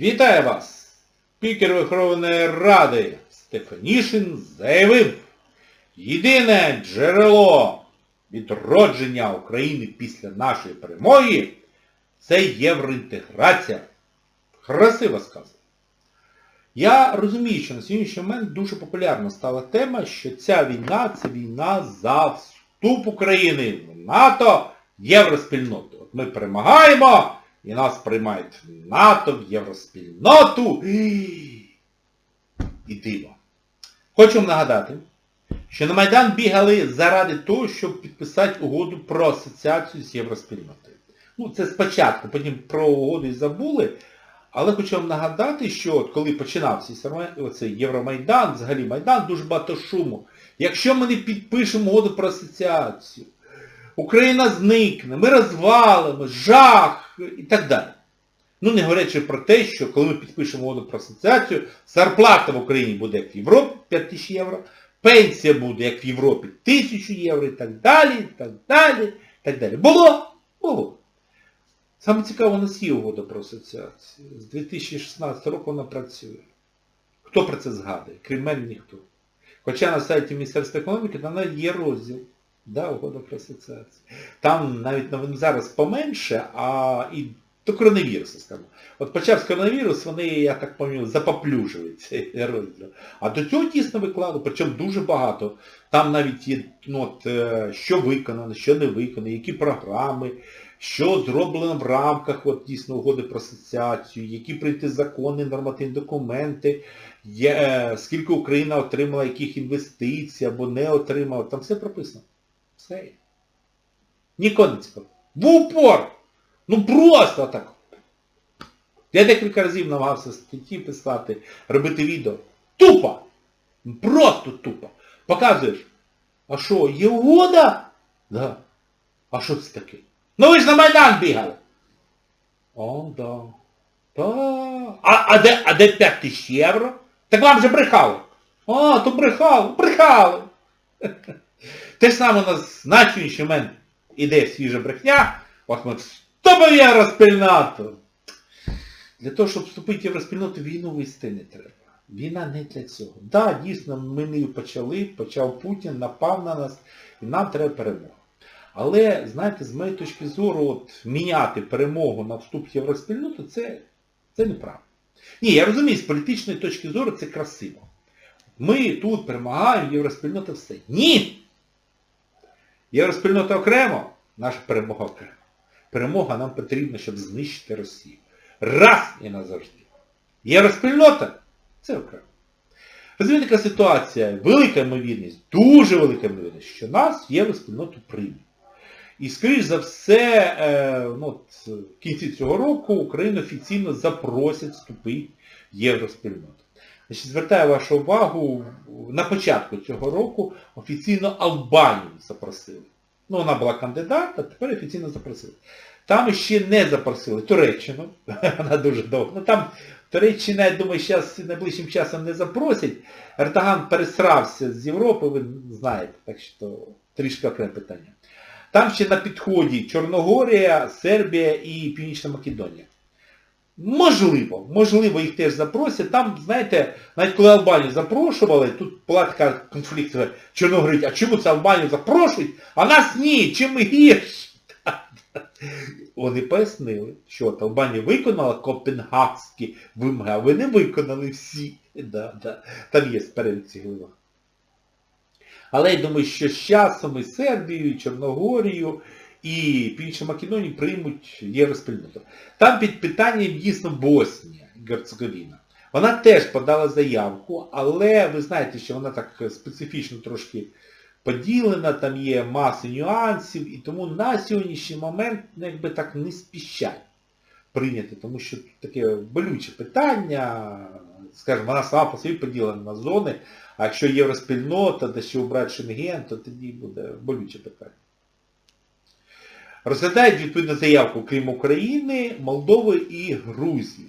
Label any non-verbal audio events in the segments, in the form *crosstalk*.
Вітаю вас! Спікер Верховної Ради Стефанішин заявив, єдине джерело відродження України після нашої перемоги це євроінтеграція. Красиво сказано. Я розумію, що на сьогоднішній момент дуже популярна стала тема, що ця війна це війна за вступ України в НАТО, євроспільноту. От ми перемагаємо, і нас приймають в НАТО, в євроспільноту. І диво. Хочу вам нагадати, що на Майдан бігали заради того, щоб підписати угоду про асоціацію з євроспільнотою. Ну, це спочатку, потім про угоду і забули. Але хочу вам нагадати, що от коли починався оцей Євромайдан, взагалі Майдан, дуже багато шуму. Якщо ми не підпишемо угоду про асоціацію, Україна зникне, ми розвалимо, жах і так далі. Ну не говорячи про те, що коли ми підпишемо угоду про асоціацію, зарплата в Україні буде як в Європі 5 тисяч євро, пенсія буде як в Європі 1000 євро і так далі, і так далі, і так далі. Було? Було. Саме цікаво, у нас є угода про асоціацію. З 2016 року вона працює. Хто про це згадує? Крім мене ніхто. Хоча на сайті Міністерства економіки там є розділ. Да, угода про асоціацію. Там навіть новин зараз поменше, а і до коронавірусу, скажімо. От почався коронавірус, вони, я так пам'ятаю, запоплюжили цей розділ. А до цього дійсно викладу, причому дуже багато. Там навіть є, ну, от, е, що виконано, що не виконано, які програми, що зроблено в рамках от, дійсно угоди про асоціацію, які прийти закони, нормативні документи, є, е, скільки Україна отримала яких інвестицій або не отримала. Там все прописано. Все. є. Нікого не цікаво. В упор! Ну просто так. Я декілька разів намагався статті писати, робити відео. Тупо! Просто тупо. Показуєш. А що, є угода? Да. А що це таке? Ну ви ж на Майдан бігали. О, да. Та. А, а, де, а де 5 тисяч євро? Так вам же брехали. А, то брехали, брехали. Те ж саме на сьогоднішній момент іде свіжа брехня, от ми в євроспільноту. Для того, щоб вступити в євроспільноту, війну вести не треба. Війна не для цього. Так, да, дійсно, ми не почали, почав Путін, напав на нас, і нам треба перемога. Але, знаєте, з моєї точки зору, от, міняти перемогу на вступ в євроспільноту, це, це неправильно. Ні, я розумію, з політичної точки зору це красиво. Ми тут перемагаємо, євроспільнота все. Ні! Євроспільнота окремо, наша перемога окремо. Перемога нам потрібна, щоб знищити Росію. Раз і назавжди. Євроспільнота це окремо. Розумієте, така ситуація, велика ймовірність, дуже велика ймовірність, що нас в євроспільноту приймуть. І, скоріш за все, е, ну, в кінці цього року Україну офіційно запросять вступити в євроспільноту. Звертаю вашу увагу, на початку цього року офіційно Албанію запросили. Ну, вона була кандидат, а тепер офіційно запросили. Там ще не запросили Туреччину, *laughs* вона дуже довго. Ну там Туреччина, я думаю, зараз найближчим часом не запросять. Ертоган пересрався з Європи, ви знаєте, так що трішки окреме питання. Там ще на підході Чорногорія, Сербія і Північна Македонія. Можливо, можливо, їх теж запросять. Там, знаєте, навіть коли Албанію запрошували, тут була така конфлікт, Чорногорія, а чому це Албанію запрошують, а нас ні, чим ми гірші? Вони пояснили, що от Албанія виконала копенгагські вимоги, а ви не виконали всі. Да, да. Там є перелік цих. Але я думаю, що з часом і Сербію, і Чорногорію, і Північну Македонію приймуть євроспільноту. Там під питанням дійсно Боснія Герцеговіна. Вона теж подала заявку, але ви знаєте, що вона так специфічно трошки поділена, там є маса нюансів, і тому на сьогоднішній момент ну, якби так не спіщать прийняти, тому що таке болюче питання, скажімо, вона сама по собі поділена на зони, а якщо євроспільнота, де ще обрати Шенген, то тоді буде болюче питання. Розглядають відповідну заявку, крім України, Молдови і Грузії.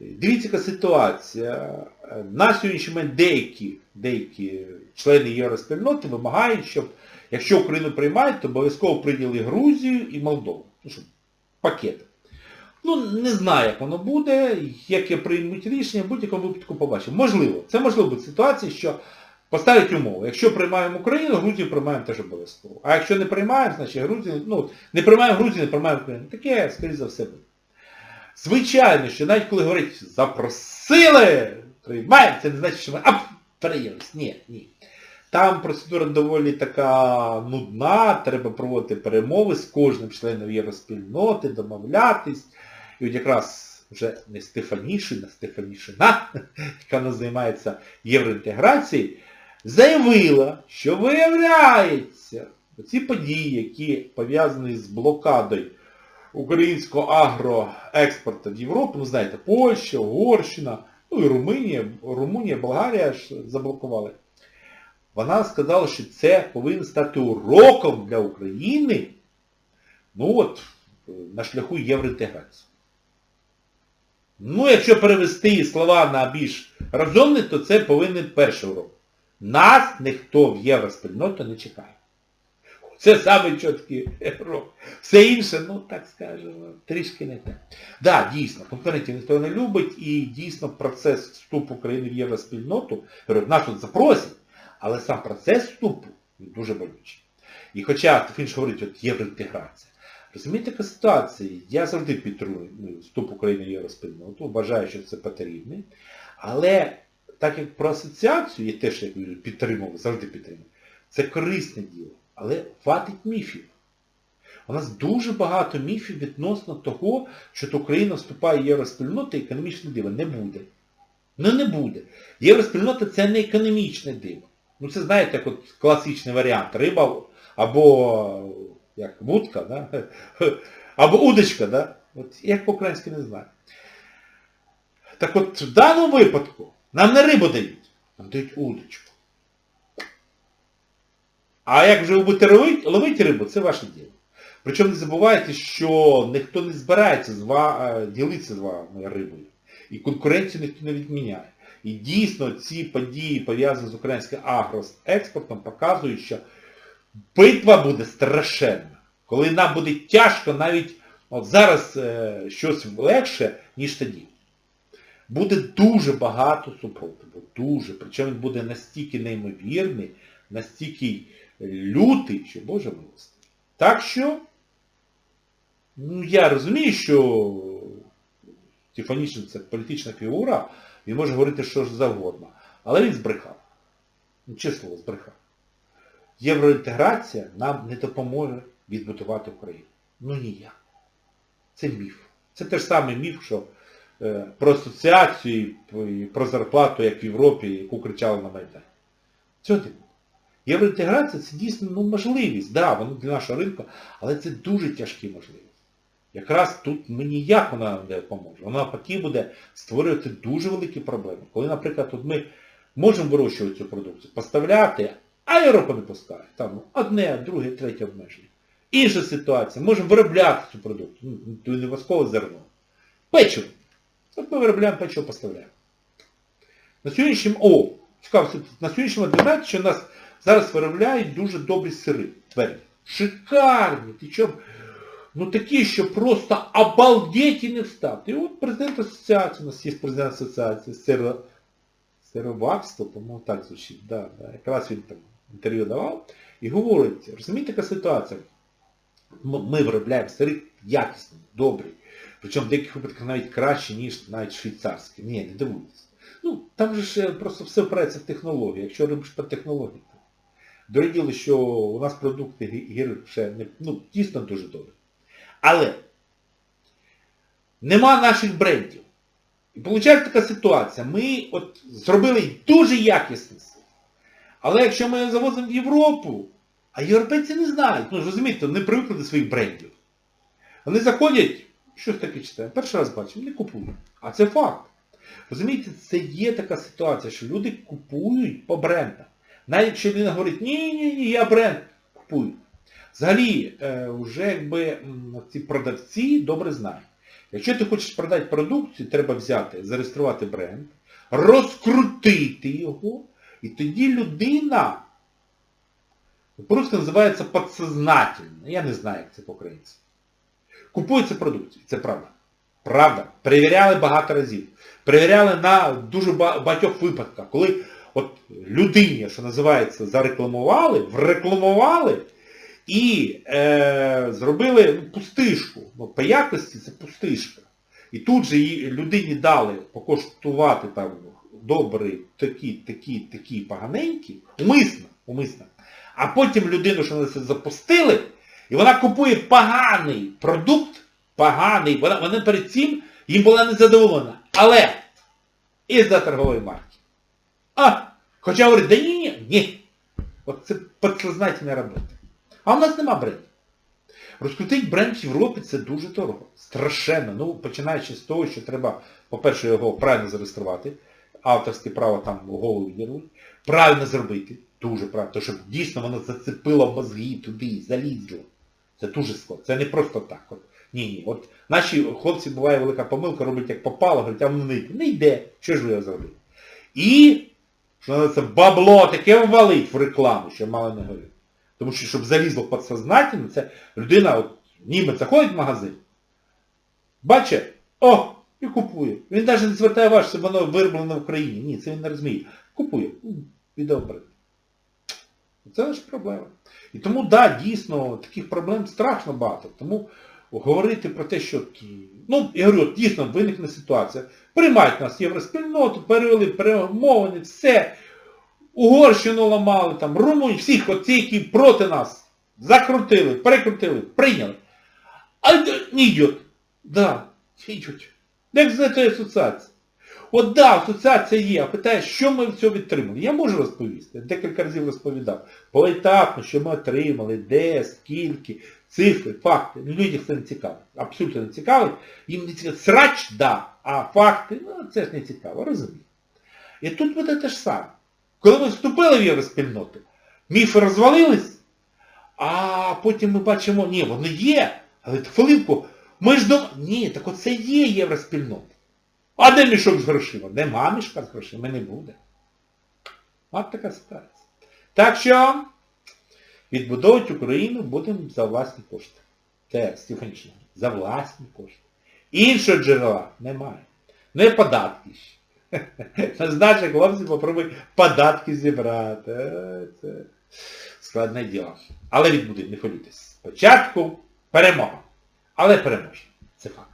Дивіться, яка ситуація. На сьогоднішній момент деякі, деякі члени євроспільноти вимагають, щоб, якщо Україну приймають, то обов'язково прийняли Грузію і Молдову. Ну, щоб пакет. Ну, не знаю, як воно буде, яке приймуть рішення, в будь-якому випадку побачимо. Можливо, це можливо бути ситуація, що поставить умови. Якщо приймаємо Україну, Грузію приймаємо теж обов'язково. А якщо не приймаємо, значить Грузію, ну, не приймаємо Грузію, не приймаємо Україну. Таке, скоріше за все, буде. Звичайно, що навіть коли говорять запросили, приймаємо, це не значить, що ми ап, переїлись. Ні, ні. Там процедура доволі така нудна, треба проводити перемови з кожним членом євроспільноти, домовлятись. І от якраз вже не Стефанішина, Стефанішина, *laughs* яка нас займається євроінтеграцією, заявила, що виявляється, ці події, які пов'язані з блокадою українського агроекспорту в Європу, ну знаєте, Польща, Угорщина, ну і Румунія, Румунія, Болгарія ж заблокували. Вона сказала, що це повинен стати уроком для України, ну от, на шляху євроінтеграції. Ну, якщо перевести слова на більш розумні, то це повинен перший урок. Нас ніхто в євроспільноту не чекає. Це самий чіткий урок. Все інше, ну так скажемо, трішки не те. Так, да, дійсно, конкурентів ніхто не любить і дійсно процес вступу України в євроспільноту, нас тут запросять, але сам процес вступу дуже болючий. І хоча Фінш говорить, от євроінтеграція. Розумієте, така ситуація, я завжди підтримую вступ України в євроспільноту, вважаю, що це потрібно. Але так як про асоціацію, я теж як підтримував, завжди підтримую, це корисне діло. Але хватить міфів. У нас дуже багато міфів відносно того, що Україна вступає в євроспільноту економічне диво. Не буде. Ну не буде. Євроспільнота це не економічне диво. Ну це знаєте, як от класичний варіант. Риба або як вудка, да? *laughs* або удочка, да? От як по-українськи не знаю. Так от в даному випадку нам не рибу дають, нам дають удочку. А як вже ви будете ловити рибу, це ваше діло. Причому не забувайте, що ніхто не збирається з вами, ділитися з вами рибою. І конкуренцію ніхто не відміняє. І дійсно ці події, пов'язані з українським агроекспортом, показують, що битва буде страшенна. Коли нам буде тяжко, навіть от зараз е, щось легше, ніж тоді. Буде дуже багато супротиву. Дуже. Причому він буде настільки неймовірний, настільки лютий, що Боже милости. Так що, ну я розумію, що Тіфанішин це політична фігура, він може говорити що ж завгодно. Але він збрехав. Ну, чесно, збрехав. Євроінтеграція нам не допоможе відбудувати Україну. Ну ніяк. Це міф. Це теж самий міф, що про асоціацію і про зарплату, як в Європі, яку кричали на Майдані. Цього буде. Євроінтеграція це дійсно ну, можливість, да, воно для нашого ринку, але це дуже тяжкі можливості. Якраз тут ну, ніяк вона допоможе. Вона навпаки буде створювати дуже великі проблеми. Коли, наприклад, от ми можемо вирощувати цю продукцію, поставляти, а Європа не пускає. Там одне, друге, третє обмеження. Інша ситуація, можемо виробляти цю продукцію. Ну, не воскове зерно. Печиво. От ми виробляємо печиво, поставляємо. На сьогоднішньому, о, цікаво, на сьогоднішньому знаєте, що нас зараз виробляють дуже добрі сири. Тверді. Шикарні. Ти що? Ну такі, що просто обалдеть і не встати. І от президент асоціації, у нас є президент асоціації сиро... сироварства, по-моєму так звучить. Да, да. Якраз він там інтерв'ю давав. І говорить, розумієте, така ситуація? Ми виробляємо сири якісні, добрі. Причому в деяких випадках навіть краще, ніж навіть швейцарські. Ні, не дивуйтесь. Ну, там же ж просто все впирається в технологію. Якщо робиш по технології, то діло, що у нас продукти гір не, ну, дійсно дуже добрі. Але нема наших брендів. І виходить така ситуація. Ми от зробили дуже якісний сир. Але якщо ми завозимо в Європу, а європейці не знають, ну розумієте, не привикли до своїх брендів. Вони заходять, щось таке читає, перший раз бачимо, не купують. А це факт. Розумієте, це є така ситуація, що люди купують по брендах. Навіть якщо людина говорить, ні-ні-ні, я бренд купую. Взагалі, е, вже якби ці продавці добре знають. Якщо ти хочеш продати продукцію, треба взяти, зареєструвати бренд, розкрутити його, і тоді людина просто називається підсознательно. Я не знаю, як це по-українськи. Купується продукцію, це правда. Правда. Перевіряли багато разів. Перевіряли на дуже багатьох випадках, коли от людині, що називається, зарекламували, врекламували і е, зробили ну, пустишку. Ну, по якості це пустишка. І тут же їй людині дали покоштувати там добрий, такі, такі, такі поганенькі, умисно, умисно. А потім людину, що запустили, і вона купує поганий продукт, поганий, вона, вона перед цим їм була незадоволена. Але із-за торгової марки. А, хоча говорить, да ні, ні, ні. От це підсознательна робота. А в нас нема брендів. Розкрутити бренд в Європі це дуже дорого. Страшенно. Ну, починаючи з того, що треба, по-перше, його правильно зареєструвати. Авторське право там голову відірвуть. Правильно зробити. Дуже правильно. Щоб дійсно воно зацепило мозги туди, залізло. Це дуже складно. Це не просто так. От. Ні, ні. От наші хлопці буває велика помилка, роблять як попало, говорять, а воно не йде. Що ж ви його зробили? І, що називається, бабло таке ввалить в рекламу, що мало не говорить. Тому що, щоб залізло підсознательно, це людина, от німець заходить в магазин, бачить, о, і купує. Він навіть не звертає увагу, що воно вироблено в Україні. Ні, це він не розуміє. Купує. М, Відеобред. Це ж проблема. І тому, да, дійсно, таких проблем страшно багато. Тому говорити про те, що, ну, я говорю, дійсно виникне ситуація. Приймають нас євроспільноту, перевели перемовини, все. Угорщину ламали, там, Румунію, всіх оці, які проти нас закрутили, перекрутили, прийняли. А не йдет. Да, йдуть. Як з цієї асоціації? От да, асоціація є, а питає, що ми від цього відтримали. Я можу розповісти, декілька разів розповідав. Поетапно, що ми отримали, де, скільки, цифри, факти. Людях це не цікаво. Абсолютно не цікаво. Їм не цікаво. Срач, да, а факти, ну це ж не цікаво, розумію. І тут буде те ж саме. Коли ми вступили в євроспільноту, міфи розвалились, а потім ми бачимо, ні, вони є. Але хвилинку, ми ж до... Ні, так оце є євроспільнота. А де мішок з грошима? Нема мішка з грошима, не буде. От така ситуація. Так що відбудовувати Україну будемо за власні кошти. Це Стефанічна, за власні кошти. Іншого джерела немає. Не податки ще. *laughs* З наших хлопців попробуй податки зібрати. Е, Це складне діло. Але відбуде, не хвилюйтесь. Спочатку перемога. Але переможемо. Це факт.